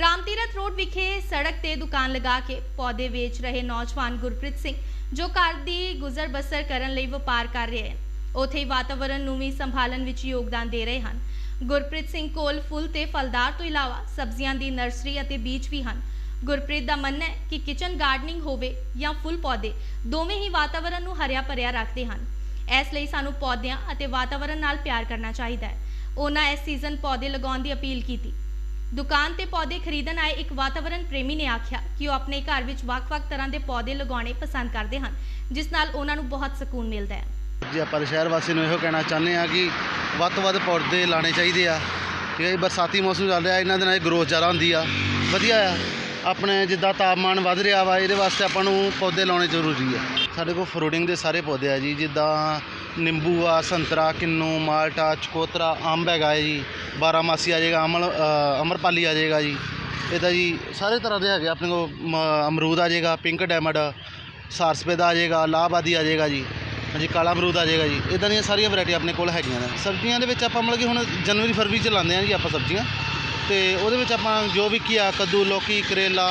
Ram Tirath road ਵਿਖੇ ਸੜਕ ਤੇ ਦੁਕਾਨ ਲਗਾ ਕੇ ਪੌਦੇ ਵੇਚ ਰਹੇ ਨੌਜਵਾਨ ਗੁਰਪ੍ਰੀਤ ਸਿੰਘ, ਜੋ ਘਰ ਦੀ ਗੁਜ਼ਰ ਬਸਰ ਕਰਨ ਲਈ ਵਪਾਰ ਕਰ ਰਹੇ ਹਨ ਉਥੇ ਹੀ ਵਾਤਾਵਰਣ ਨੂੰ ਵੀ ਸੰਭਾਲਣ ਵਿੱਚ ਯੋਗਦਾਨ ਦੇ ਰਹੇ ਹਨ। ਗੁਰਪ੍ਰੀਤ ਸਿੰਘ ਕੋਲ ਫੁੱਲ ਤੇ ਫਲਦਾਰ ਤੋਂ ਇਲਾਵਾ ਸਬਜ਼ੀਆਂ ਦੀ ਨਰਸਰੀ ਅਤੇ ਬੀਜ ਵੀ ਹਨ। ਗੁਰਪ੍ਰੀਤ ਦਾ ਮੰਨਣਾ ਹੈ ਕਿ ਕਿਚਨ ਗਾਰਡਨਿੰਗ ਹੋਵੇ ਜਾਂ ਫੁੱਲ ਪੌਦੇ, ਦੋਵੇਂ ਹੀ ਵਾਤਾਵਰਣ ਨੂੰ ਹਰਿਆ ਭਰਿਆ ਰੱਖਦੇ ਹਨ। ਇਸ ਲਈ ਸਾਨੂੰ ਪੌਦਿਆਂ ਅਤੇ ਵਾਤਾਵਰਣ ਨਾਲ ਪਿਆਰ ਕਰਨਾ ਚਾਹੀਦਾ ਹੈ। ਉਹਨਾਂ ਇਸ ਸੀਜ਼ਨ ਪੌਦੇ ਲਗਾਉਣ ਦੀ ਅਪੀਲ ਕੀਤੀ। ਦੁਕਾਨ ਤੇ ਪੌਦੇ ਖਰੀਦਣ ਆਏ ਇੱਕ ਵਾਤਾਵਰਣ ਪ੍ਰੇਮੀ ਨੇ ਆਖਿਆ ਕਿ ਉਹ ਆਪਣੇ ਘਰ ਵਿੱਚ ਵੱਖ-ਵੱਖ ਤਰ੍ਹਾਂ ਦੇ ਪੌਦੇ ਲਗਾਉਣੇ ਪਸੰਦ ਕਰਦੇ ਹਨ, ਜਿਸ ਨਾਲ ਉਹਨਾਂ ਨੂੰ ਬਹੁਤ ਸਕੂਨ ਮਿਲਦਾ ਹੈ। ਜੀ, ਆਪਾਂ ਸ਼ਹਿਰ ਵਾਸੀ ਨੂੰ ਇਹੋ ਕਹਿਣਾ ਚਾਹੁੰਦੇ ਆ ਕਿ ਵੱਧ ਤੋਂ ਵੱਧ ਪੌਦੇ ਲਾਣੇ ਚਾਹੀਦੇ ਆ। ਠੀਕ ਹੈ ਬਰਸਾਤੀ ਮੌਸਮ ਚੱਲ ਰਿਹਾ, ਇਹਨਾਂ ਦੇ ਨਾਲ ਗਰੋਥ ਜ਼ਿਆਦਾ ਹੁੰਦੀ ਆ। ਵਧੀਆ ਆ। ਆਪਣੇ ਜਿੱਦਾਂ ਤਾਪਮਾਨ ਵੱਧ ਰਿਹਾ ਵਾ, ਇਹਦੇ ਵਾਸਤੇ ਆਪਾਂ ਨੂੰ ਪੌਦੇ ਲਾਉਣੇ ਜ਼ਰੂਰੀ ਆ। ਸਾਡੇ ਕੋਲ ਫਰੂਟਿੰਗ ਦੇ ਸਾਰੇ ਪੌਦੇ ਆ ਜੀ, ਜਿੱਦਾਂ ਨਿੰਬੂ ਆ, ਸੰਤਰਾ, ਕਿੰਨੂ, ਮਾਲਟਾ, ਚਕੋਤਰਾ, ਅੰਬ ਹੈਗਾ ਹੈ ਜੀ। ਬਾਰਾਮਾਸੀ ਆ ਜਾਏਗਾ ਅਮਲ ਅਮਰਪਾਲੀ ਆ ਜਾਏਗਾ ਜੀ। ਇੱਦਾਂ ਜੀ ਸਾਰੇ ਤਰ੍ਹਾਂ ਦੇ ਹੈਗੇ ਆਪਣੇ ਕੋਲ ਮ- ਅਮਰੂਦ ਆ ਜਾਏਗਾ ਪਿੰਕ ਡੈਮਡ ਡਾਇਮੰਡ ਸਾਰਸਪੇਦਾ ਆ ਜਾਏਗਾ ਲਾਹਬਾਦੀ ਆ ਜਾਏਗਾ ਜੀ। ਹਾਂਜੀ ਕਾਲਾ ਅਮਰੂਦ ਆ ਜਾਏਗਾ ਜੀ। ਇਦਾਂ ਦੀਆਂ ਸਾਰੀਆਂ ਵੈਰਾਈਟੀ ਆਪਣੇ ਕੋਲ ਹੈਗੀਆਂ ਨੇ। ਸਬਜ਼ੀਆਂ ਦੇ ਵਿੱਚ ਆਪਾਂ ਮਤਲਬ ਕਿ ਹੁਣ ਜਨਵਰੀ ਫਰਵਰੀ ਚ ਲਾਉਂਦੇ ਹਾਂ ਜੀ ਆਪਾਂ ਸਬਜ਼ੀਆਂ। ਤੇ ਉਹਦੇ ਵਿੱਚ ਆਪਾਂ ਜੋ ਵੀ ਕੀਆ ਕੱਦੂ ਲੌਕੀ ਕਰੇਲਾ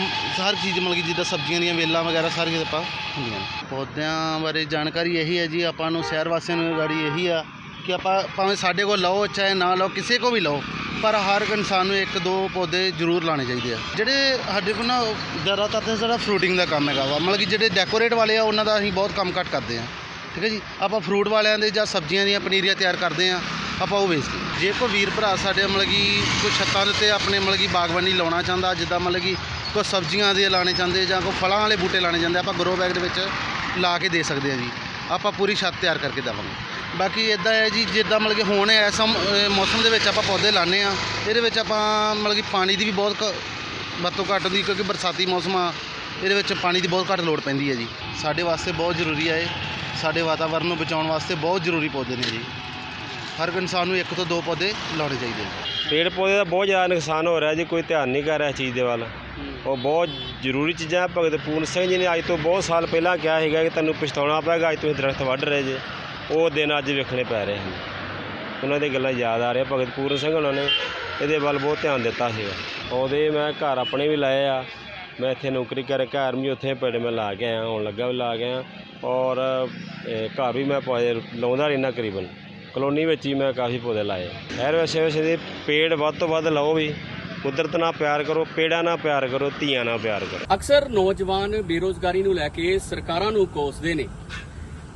ਮ, ਹਰ ਚੀਜ਼ ਮਤਲਬ ਕਿ ਜਿੱਦਾਂ ਸਬਜ਼ੀਆਂ ਦੀਆਂ ਵੇਲਾਂ ਵਗੈਰਾ ਸਾਰੀਆਂ ਆਪਾਂ ਹੁੰਦੀਆਂ ਪੌਦਿਆਂ ਬਾਰੇ ਜਾਣਕਾਰੀ ਇਹੀ ਹੈ ਜੀ ਆਪਾਂ ਨੂੰ ਸ਼ਹਿਰ ਵਾਸੀਆਂ ਨੂੰ ਗਾੜੀ ਇਹੀ ਆ ਕਿ ਆਪਾਂ ਭਾਵੇਂ ਸਾਡੇ ਕੋਲ ਲਓ, ਚਾਹੇ ਨਾ ਲਓ, ਕਿਸੇ ਕੋ ਵੀ ਲਓ, ਪਰ ਹਰ ਇਨਸਾਨ ਨੂੰ ਇੱਕ ਦੋ ਪੌਦੇ ਜ਼ਰੂਰ ਲਾਣੇ ਚਾਹੀਦੇ ਆ। ਜਿਹੜੇ ਸਾਡੇ ਕੋਲ ਨਾ ਜ਼ਿਆਦਾਤਰ ਤਾਂ ਸਾਡਾ ਫਰੂਟਿੰਗ ਦਾ ਕੰਮ ਹੈਗਾ ਵਾ, ਮਤਲਬ ਕਿ ਜਿਹੜੇ ਡੈਕੋਰੇਟ ਵਾਲੇ ਆ, ਉਹਨਾਂ ਦਾ ਅਸੀਂ ਬਹੁਤ ਕੰਮ ਘੱਟ ਕਰਦੇ ਆ। ਠੀਕ ਹੈ ਜੀ? ਆਪਾਂ ਫਰੂਟ ਵਾਲਿਆਂ ਦੇ ਜਾਂ ਸਬਜ਼ੀਆਂ ਦੀਆਂ ਪਨੀਰੀਆਂ ਤਿਆਰ ਕਰਦੇ ਆ, ਆਪਾਂ ਉਹ ਵੇਚਦੇ ਹਾਂ। ਜੇ ਕੋਈ ਵੀਰ ਭਰਾ ਸਾਡੇ ਮਤਲਬ ਕਿ ਕੋਈ ਛੱਤਾਂ ਦੇ ਉੱਤੇ ਆਪਣੇ ਮਤਲਬ ਕਿ ਬਾਗਬਾਨੀ ਲਾਉਣਾ ਚਾਹੁੰਦਾ, ਜਿੱਦਾਂ ਮਤਲਬ ਕਿ ਕੋਈ ਸਬਜ਼ੀਆਂ ਦੇ ਲਾਣੇ ਚਾਹੁੰਦੇ ਜਾਂ ਕੋਈ ਫਲਾਂ ਵਾਲੇ ਬੂਟੇ ਲਾਣੇ ਚਾਹੁੰਦੇ, ਆਪਾਂ ਗਰੋ ਬੈਗ ਦੇ ਵਿੱਚ ਲਾ ਕੇ ਦੇ ਸਕਦੇ ਆ ਜੀ। ਆਪਾਂ ਪੂਰੀ ਛੱਤ ਤਿਆਰ ਕਰਕੇ ਦੇਵਾਂਗੇ। ਬਾਕੀ ਇਦਾਂ ਹੈ ਜੀ, ਜਿੱਦਾਂ ਮਤਲਬ ਕਿ ਹੁਣ ਇਸ ਮੌਸਮ ਦੇ ਵਿੱਚ ਆਪਾਂ ਪੌਦੇ ਲਾਉਂਦੇ ਆ ਇਹਦੇ ਵਿੱਚ ਆਪਾਂ ਮਤਲਬ ਕਿ ਪਾਣੀ ਦੀ ਵੀ ਬਹੁਤ ਘ- ਵਰਤੋਂ ਘੱਟ ਹੁੰਦੀ ਕਿਉਂਕਿ ਬਰਸਾਤੀ ਮੌਸਮ ਆ, ਇਹਦੇ ਵਿੱਚ ਪਾਣੀ ਦੀ ਬਹੁਤ ਘੱਟ ਲੋੜ ਪੈਂਦੀ ਹੈ ਜੀ। ਸਾਡੇ ਵਾਸਤੇ ਬਹੁਤ ਜ਼ਰੂਰੀ ਹੈ ਇਹ। ਸਾਡੇ ਵਾਤਾਵਰਨ ਨੂੰ ਬਚਾਉਣ ਵਾਸਤੇ ਬਹੁਤ ਜ਼ਰੂਰੀ ਪੌਦੇ ਨੇ ਜੀ। ਹਰ ਇਨਸਾਨ ਨੂੰ ਇੱਕ ਤੋਂ ਦੋ ਪੌਦੇ ਲਾਉਣੇ ਚਾਹੀਦੇ ਨੇ ਪੇੜ ਪੌਦੇ ਦਾ ਬਹੁਤ ਜ਼ਿਆਦਾ ਨੁਕਸਾਨ ਹੋ ਰਿਹਾ ਜੀ ਕੋਈ ਧਿਆਨ ਨਹੀਂ ਕਰ ਰਿਹਾ ਇਸ ਚੀਜ਼ ਦੇ ਵੱਲ। ਉਹ ਬਹੁਤ ਜ਼ਰੂਰੀ ਚੀਜ਼ਾਂ ਹੈ। ਭਗਤ ਪੂਰਨ ਸਿੰਘ ਜੀ ਨੇ ਅੱਜ ਤੋਂ ਬਹੁਤ ਸਾਲ ਪਹਿਲਾਂ ਕਿਹਾ ਸੀਗਾ ਕਿ ਤੁਹਾਨੂੰ ਪਛਤਾਉਣਾ ਪਏਗਾ ਅੱਜ ਤੁਸੀਂ ਦਰਖਤ ਵੱਢ ਰਹੇ ਜੇ। ਉਹ ਦਿਨ ਅੱਜ ਵੇਖਣੇ ਪੈ ਰਹੇ ਹਨ। ਉਹਨਾਂ ਦੀ ਗੱਲਾਂ ਯਾਦ ਆ ਰਹੀਆਂ ਭਗਤ ਪੂਰਨ ਸਿੰਘ ਉਹਨਾਂ ਨੇ ਇਹਦੇ ਵੱਲ ਬਹੁਤ ਧਿਆਨ ਦਿੱਤਾ ਸੀਗਾ। ਉਹਦੇ ਮੈਂ ਘਰ ਆਪਣੇ ਵੀ ਲਾਏ ਆ। ਮੈਂ ਇੱਥੇ ਨੌਕਰੀ ਕਰ ਘਰ ਵੀ ਉੱਥੇ ਪੇੜ ਮੈਂ ਲਾ ਕੇ ਆਇਆ ਹੁਣ ਲੱਗਾ ਵੀ ਲਾ ਕੇ ਆਇਆ। ਔਰ ਇਹ ਘਰ ਵੀ ਮੈਂ ਪੌਦੇ ਲਾਉਂਦਾ ਰਹਿਣਾ ਕਰੀਬਨ ਕਲੋਨੀ ਵਿੱਚ ਹੀ ਮੈਂ ਕਾਫੀ ਪੌਦੇ ਲਾਏ। ਹਰ ਵੈਸੇ ਦੇ ਪੇੜ ਵੱਧ ਤੋਂ ਵੱਧ ਲਾਓ ਵੀ। ਕੁਦਰਤ ਨਾਲ ਪਿਆਰ ਕਰੋ, ਪੇੜਾਂ ਨਾਲ ਪਿਆਰ ਕਰੋ, ਧੀਆਂ ਨਾਲ ਪਿਆਰ ਕਰੋ। ਅਕਸਰ ਨੌਜਵਾਨ ਬੇਰੋਜ਼ਗਾਰੀ ਨੂੰ ਲੈ ਕੇ ਸਰਕਾਰਾਂ ਨੂੰ ਕੋਸਦੇ ਨੇ।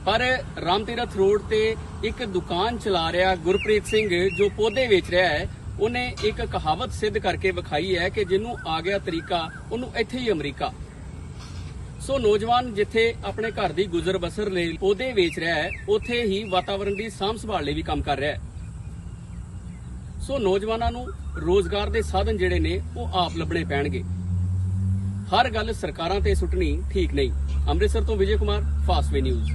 ਪਰ ਰਾਮਤੀਰਥ ਰੋਡ ਤੇ ਇੱਕ ਦੁਕਾਨ ਚਲਾ ਰਿਹਾ ਗੁਰਪ੍ਰੀਤ ਸਿੰਘ ਜੋ ਪੌਦੇ ਵੇਚ ਰਿਹਾ ਹੈ, ਉਹਨੇ ਇੱਕ ਕਹਾਵਤ ਸਿੱਧ ਕਰਕੇ ਵਿਖਾਈ ਹੈ ਕਿ ਜਿਹਨੂੰ ਆ ਗਿਆ ਤਰੀਕਾ, ਉਹਨੂੰ ਇੱਥੇ ਹੀ ਅਮਰੀਕਾ। ਸੋ ਨੌਜਵਾਨ ਜਿੱਥੇ ਆਪਣੇ ਘਰ ਦੀ ਗੁਜ਼ਰ ਬਸਰ ਲਈ ਪੌਦੇ ਵੇਚ ਰਿਹਾ ਹੈ, ਉੱਥੇ ਹੀ ਵਾਤਾਵਰਣ ਦੀ ਸਾਂਭ ਸੰਭਾਲ ਲਈ ਵੀ ਕੰਮ ਕਰ ਰਿਹਾ ਹੈ। ਸੋ ਨੌਜਵਾਨਾਂ ਨੂੰ ਰੋਜ਼ਗਾਰ ਦੇ ਸਾਧਨ ਜਿਹੜੇ ਨੇ, ਉਹ ਆਪ ਲੱਭਣੇ ਪੈਣਗੇ। ਹਰ ਗੱਲ ਸਰਕਾਰਾਂ ਤੇ ਸੁੱਟਣੀ ਠੀਕ ਨਹੀਂ। ਅੰਮ੍ਰਿਤਸਰ ਤੋਂ ਵਿਜੇ ਕੁਮਾਰ ਫਾਸਟਵੇ ਨਿਊਜ਼।